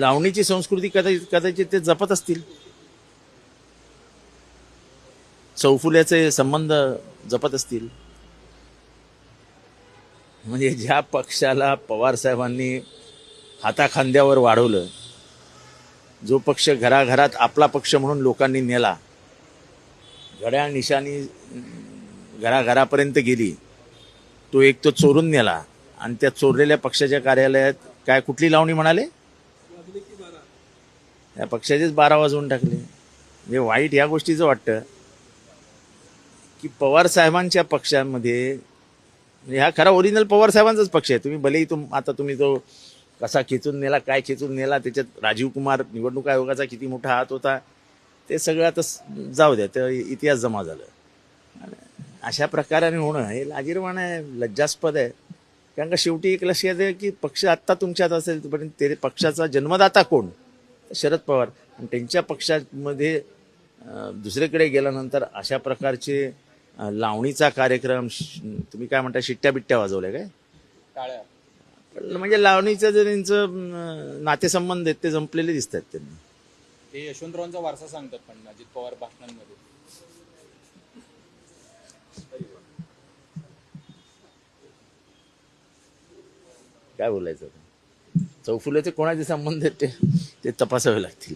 लावणीची संस्कृती कदाचित कदाचित ते जपत असतील. चौफुल्याचे संबंध जपत असतील. म्हणजे ज्या पक्षाला पवार साहेबांनी हाताखांद्यावर वाढवलं जो पक्ष घराघरात आपला पक्ष म्हणून लोकांनी नेला घड्याळ निशाणी घराघरापर्यंत गेली तो एक तो चोरून नेला आणि त्या चोरलेल्या पक्षाच्या कार्यालयात काय कुठली लावणी म्हणाले? त्या पक्षाचेच बारा वाजवून टाकले. म्हणजे वाईट या गोष्टीचं वाटतं की पवार साहेबांच्या पक्षामध्ये ह्या हा खरा ओरिजिनल पवार साहेबांचाच पक्ष आहे. तुम्ही भलेही तुम आता तुम्ही तो कसा खेचून नेला काय खेचून नेला त्याच्यात राजीव कुमार निवडणूक आयोगाचा किती मोठा हात होता ते सगळं आता जाऊ द्या तर इतिहास जमा झालं. अशा प्रकाराने होणं हे लाजीरवाण आहे लज्जास्पद आहे. कारण का शेवटी एक लक्ष आहे की पक्ष आत्ता तुमच्यात असेल पण ते पक्षाचा जन्मदाता कोण? शरद पवार. आणि त्यांच्या पक्षामध्ये दुसरीकडे गेल्यानंतर अशा प्रकारचे लावणीचा कार्यक्रम तुम्ही काय म्हणता शिट्ट्या बिट्ट्या वाजवल्या काय? टाळ्या. पण म्हणजे लावणीचं जे त्यांचं अं, नातेसंबंध आहेत ते संपलेले दिसतात त्यांना. ते यशवंतरावांचा वारसा सांगतात पण अजित पवार भाषणांमध्ये. काय बोलायचं? चौफुल्याचे कोणाचे संबंध आहेत ते ते तपासावे लागतील.